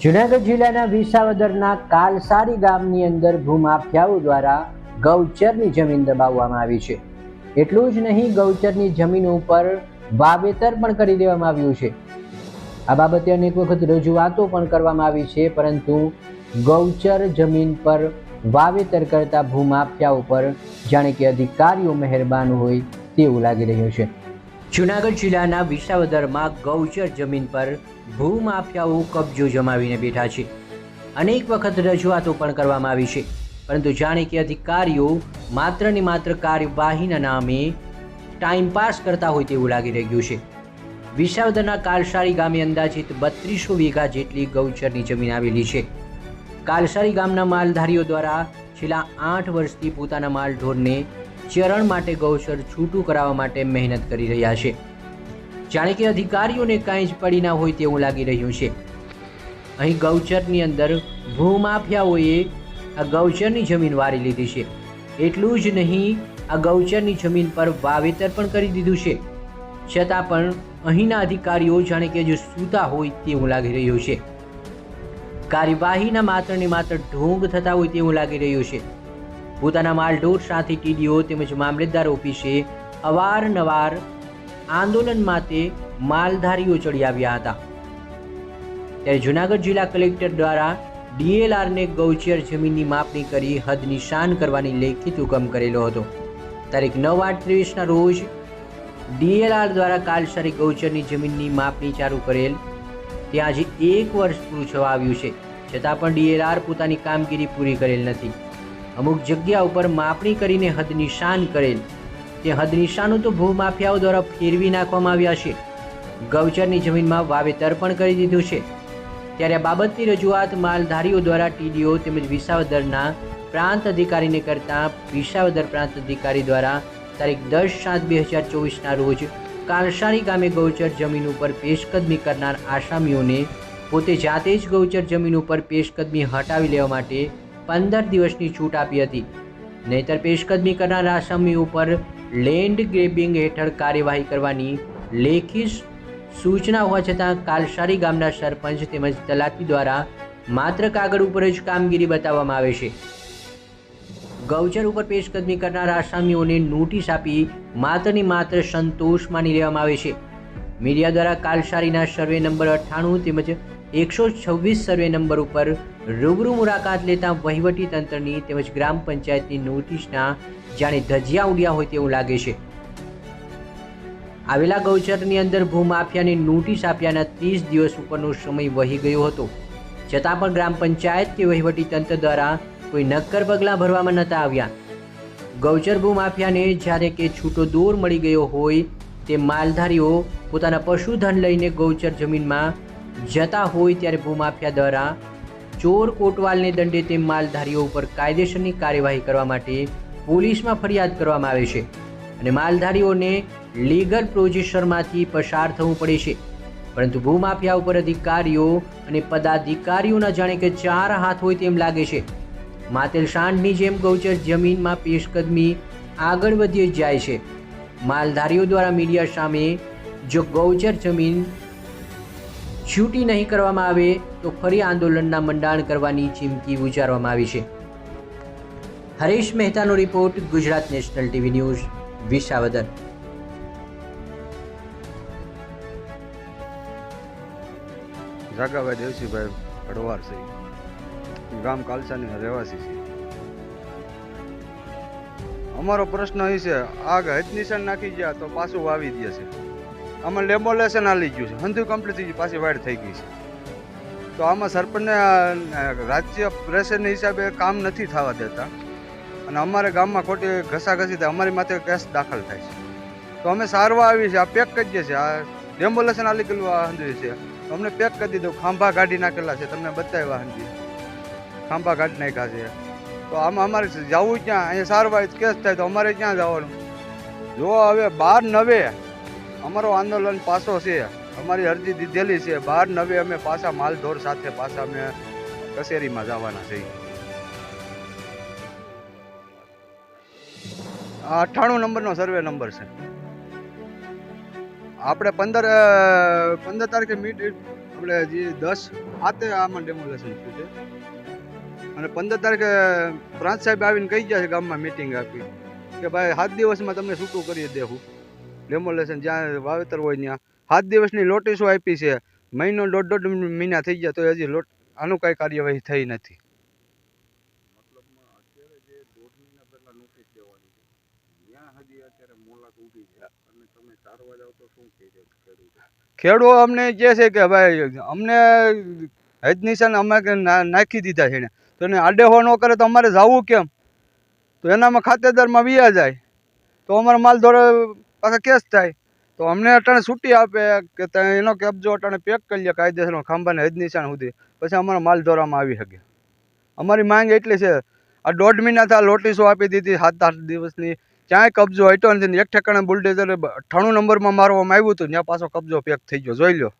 જુનાગઢ જિલ્લાના વિસાવદરના કાલસારી ગામની અંદર ભૂમાફિયાઓ દ્વારા ગૌચરની જમીન દબાવવામાં આવી છે. એટલું જ નહીં, ગૌચરની જમીન ઉપર વાવેતર પણ કરી દેવામાં આવ્યું છે. આ બાબતે અનેક વખત રજૂઆતો પણ કરવામાં આવી છે, પરંતુ ગૌચર જમીન પર વાવેતર કરતા ભૂમાફિયા ઉપર જાણે કે અધિકારીઓ મહેરબાન હોય તેવું લાગી રહ્યું છે. જુનાગઢ જિલ્લાના વિસાવદરમાં ગૌચર જમીન પર ભૂમાફિયાઓ કબજો જમાવીને બેઠા છે. અનેક વખત રજૂઆતો પણ કરવામાં આવી છે. પરંતુ જાણે કે અધિકારીઓ માત્ર ને માત્ર કાર્યવાહીના નામે ટાઈમ પાસ કરતા હોય તેવું લાગી રહ્યું છે. વિસાવદરના કાલસારી ગામે અંદાજિત બત્રીસો વીઘા જેટલી ગૌચરની જમીન આવેલી છે. કાલસારી ગામના માલધારીઓ દ્વારા છેલ્લા આઠ વર્ષથી પોતાના માલઢોરને ચરણ માટે ગૌચર છૂટું કરાવવા માટે મહેનત કરી રહ્યા છે. જાણે કે અધિકારીઓને કાંઈ જ પડી ના હોય તેવું લાગી રહ્યું છે. અહીં ગૌચરની અંદર ભૂમાફિયાઓએ આ ગૌચરની જમીન વારી લીધી છે. એટલું જ નહીં, આ ગૌચરની જમીન પર વાવેતર પણ કરી દીધું છે. છતાં પણ અહીંના અધિકારીઓ જાણે કે જો સૂતા હોય તેવું લાગી રહ્યું છે. કાર્યવાહીના માત્ર ને માત્ર ઢોંગ થતા હોય તેવું લાગી રહ્યું છે. પોતાના માલઢોર સાથે ટીડીઓ તેમજ મામલતદાર ઓફિસે અવારનવાર આંદોલન માટે માલધારીઓ ચડી આવ્યા હતા. ત્યારે જુનાગઢ જિલ્લા કલેક્ટર દ્વારા ડીએલઆરને ગૌચર જમીનની માપણી કરી હદ નિશાન કરવાની લેખિત હુકમ કરેલો હતો. તારીખ નવ આઠ ત્રેવીસના રોજ ડીએલઆર દ્વારા કાલસારી ગૌચરની જમીનની માપણી ચાલુ કરેલ. તે આજે એક વર્ષ પૂરું થવા આવ્યું છે. છતાં પણ ડીએલઆર પોતાની કામગીરી પૂરી કરેલ નથી. અમુક જગ્યા ઉપર માપણી કરીને હદ નિશાન કરેલ. તે હદ નિશાનો તો ભૂમાફિયાઓ દ્વારા ફેરવી નાખવામાં આવ્યા છે. ગૌચરની જમીનમાં વાવેતર પણ કરી દીધું છે. ત્યારે આ બાબતની રજૂઆત માલધારીઓ દ્વારા ટીડીઓ તેમજ વિસાવદરના પ્રાંત અધિકારીને કરતા વિસાવદર પ્રાંત અધિકારી દ્વારા તારીખ દસ સાત બે હજાર ચોવીસના રોજ કાલશારી ગામે ગૌચર જમીન ઉપર પેશકદમી કરનાર આસામીઓને પોતે જાતે જ ગૌચર જમીન ઉપર પેશકદમી હટાવી લેવા માટે પંદર દિવસની છૂટ આપી હતી. નહીતર પેશકદમી કરનાર આસામીઓ ઉપર લેન્ડ ગ્રેબિંગ હેઠળ કાર્યવાહી કરવાની લેખિત સૂચના હોવા છતાં કાલસારી ગામના સરપંચ તેમજ તલાટી દ્વારા માત્ર કાગળ ઉપર જ કામગીરી બતાવવામાં આવે છે. ગૌચર ઉપર પેશકદમી કરનાર આસામીઓને નોટિસ આપી માત્ર ને માત્ર સંતોષ માની લેવામાં આવે છે. મીડિયા દ્વારા કાલસારીના સર્વે નંબર અઠ્ઠાણું તેમજ એકસો છવ્વીસ સર્વે નંબર ઉપર રૂબરૂ મુલાકાત લેતા વહીવટી તંત્રની તેમજ ગ્રામ પંચાયતની નોટિસના જાણે ધજિયા ઉડ્યા હોય તેવું લાગે છે. આવેલા ગૌચરની અંદર ભૂમાફિયાને નોટિસ આપ્યાના ત્રીસ દિવસ ઉપરનો સમય વહી ગયો હતો. છતાં પણ ગ્રામ પંચાયત કે વહીવટી તંત્ર દ્વારા કોઈ નક્કર પગલાં ભરવામાં નહોતા આવ્યા. ગૌચર ભૂમાફિયાને જ્યારે કે છૂટો દોર મળી ગયો હોય, તે માલધારીઓ પોતાના પશુધન લઈને ગૌચર જમીનમાં જતા હોય ત્યારે ભૂમાફિયા દ્વારા ચોર કોટવાલને દંડે તે માલધારીઓ ઉપર કાયદેસરની કાર્યવાહી કરવા માટે પોલીસમાં ફરિયાદ કરવામાં આવે છે અને માલધારીઓને લીગલ પ્રોજેશરમાંથી પસાર થવું પડે છે. પરંતુ ભૂમાફિયા ઉપર અધિકારીઓ અને પદાધિકારીઓના જાણે કે ચાર હાથ હોય તેમ લાગે છે. માતેલ સાંઢની જેમ ગૌચર જમીનમાં પેશકદમી આગળ વધી જાય છે. માલધારીઓ દ્વારા મીડિયા સામે જો ગૌચર જમીન છૂટી નહીં કરવામાં આવે તો ફરી આંદોલનના મંડાણ કરવાની ચીમકી ઉચ્ચારવામાં આવી છે. Haresh મહેતાનો report Gujarat national TV news, Visavadar. Jagabhai Devsibhai Advar છે. ગામ કાલસાની રહેવાસી છે. અમારો પ્રશ્ન એ છે, આગ હજ નિશાન નાખી ગયા તો પાછું વાવી દે છે. આમાં લેબોલેશન આલી ગયું છે. હંધુ કમ્પ્લીટ થઈ ગયું, પાછી વાડ થઈ ગઈ છે. તો આમાં સરપંચને રાજ્ય પ્રેશરના હિસાબે કામ નથી થવા દેતા. અને અમારે ગામમાં ખોટી ઘસાઘસી થાય, અમારી માથે કેસ દાખલ થાય છે. તો અમે સારવા આવી છે, આ પેક કરી દે છે. આ ડેમ્બોલેશન આલી ગયેલું આ હંધુ છે. અમને પેક કરી દીધું, ખાંભા કાઢી નાખેલા છે. તમને બતાવ્યા હંધી. ખાંભા કાઢી નાખ્યા છે. તો આમાં અમારે જવું ક્યાં? અહીંયા સારવાર કેસ થાય તો અમારે ક્યાં જવાનું? જો હવે બાર નવે અમારો આંદોલન પાછો છે. અમારી અરજી દીધેલી છે. બાર નવે અમે પાછા માલધોર સાથે પાછા અમે કચેરીમાં જવાના છીએ. અઠ્ઠાણું નંબરનો સર્વે નંબર છે. આપણે પંદર પંદર તારીખે મીટ આપણે જે દસ, આતે આમાં ડેમોલેશન થયું છે. અને પંદર તારીખે પ્રાંત સાહેબ આવીને કહી ગયા છે ગામમાં મિટિંગ આપી. કે ભાઈ સાત દિવસમાં તમને છૂટું કરી દેવું ડેમોલેશન જ્યાં વાવેતર હોય ત્યાં. સાત દિવસની નોટિસો આપી છે. મહિનો દોઢ દોઢ મહિના થઈ ગયા તો હજી લોટ આનું કાંઈ કાર્યવાહી થઈ નથી. ખેડૂતો? અમને કહે છે કે ભાઈ અમને હેજ નિશાન અમે નાખી દીધા છે ને. તો એને આડેહો ન કરે તો અમારે જવું કેમ? તો એનામાં ખાતેદારમાં વ્યા જાય. તો અમારો માલ ધોરે પાછા કેસ થાય. તો અમને અટાણે છૂટી આપે કે એનો કબજો અટાણે પેક કરી લે કાયદેસરનો ખાંભાને હજ નિશાન સુધી. પછી અમારો માલ ધોરામાં આવી શકે. અમારી માંગ એટલી છે. આ દોઢ મહિના થયા લોટીસો આપી દીધી, સાત આઠ દિવસની. ક્યાંય કબજો હટ્યો નથી. એક ઠેકાણે બુલડેઝર અઠ્ઠાણું નંબરમાં મારવામાં આવ્યું હતું, ત્યાં પાછો કબજો પેક થઈ ગયો. જોઈ લો